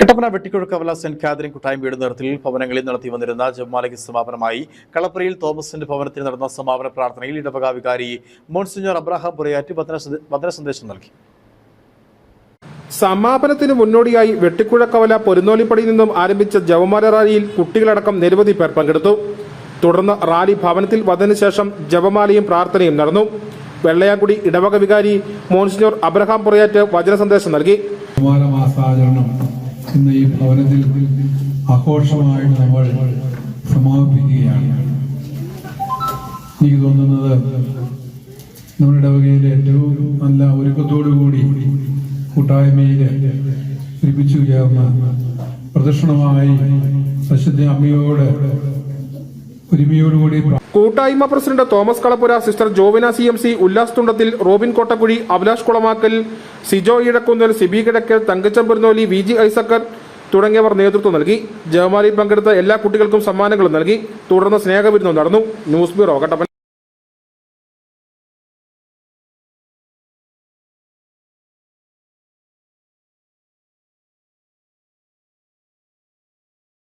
Kattappana വെട്ടിക്കുഴക്കവല saint Catherine കൂട്ടായ്മയുടെ നേതൃത്വത്തിൽ ഭവനങ്ങളിൽ നടത്തി വന്നിരുന്ന ജപമാലയ്ക്ക് സമാപനമായി കളപ്പുരയിൽ തോമസിന്റെ ഭവനത്തിൽ നടന്ന സമാപന പ്രാർത്ഥനയിൽ ഇടവക വികാരി മോൺസിഞ്ഞോർ അബ്രാഹാം പുറയാറ്റ് വന്ദന സന്ദേശം നൽകി. സമാപനത്തിന് മുന്നോടിയായി വെട്ടിക്കുഴക്കവല പൊരുന്നോലിപ്പടിയിൽ നിന്നും ആരംഭിച്ച ജവമാല റാലിയിൽ കുട്ടികളടക്കം നിരവധി പേർ പങ്കെടുത്തു. തുടർന്ന് റാലി ഭവനത്തിൽ വന്നതിനു ശേഷം ജപമാലയും പ്രാർത്ഥനയും നടന്നു. വെള്ളയാങ്കുടി ഇടവക വികാരി മോൺസിഞ്ഞോർ അബ്രഹാം പുറയാറ്റ് വചന സന്ദേശം നൽകി. ഇന്ന് ഈ ഭവനത്തിൽ ആഘോഷമായിട്ട് നമ്മൾ സമാപിക്കുകയാണ്. എനിക്ക് തോന്നുന്നത് നമ്മുടെ ഇടവകയിലെ ഏറ്റവും നല്ല ഒരുക്കത്തോടു കൂടി കൂട്ടായ്മയിൽ ഒരുമിച്ചു ചേർന്ന് പ്രദക്ഷിണമായി പരിശുദ്ധ അമ്മയോട് ഒരുമയോടുകൂടി കൂട്ടായ്മ president Thomas Kalappura sister Jovina C M C Ullas Thundathil Robin Kottakuzhi Abhilash Kulamakkal Sijo Idakunnel Sibi Kizhakkel Thankachan V G Issachar തുടങ്ങിയവർ നേതൃത്വം നൽകി. ജവമാലിയിൽ പങ്കെടുത്ത എല്ലാ കുട്ടികൾക്കും സമ്മാനങ്ങളും നൽകി. തുടർന്ന് സ്നേഹവിരുന്നും നടന്നു. News bureau Kattappana.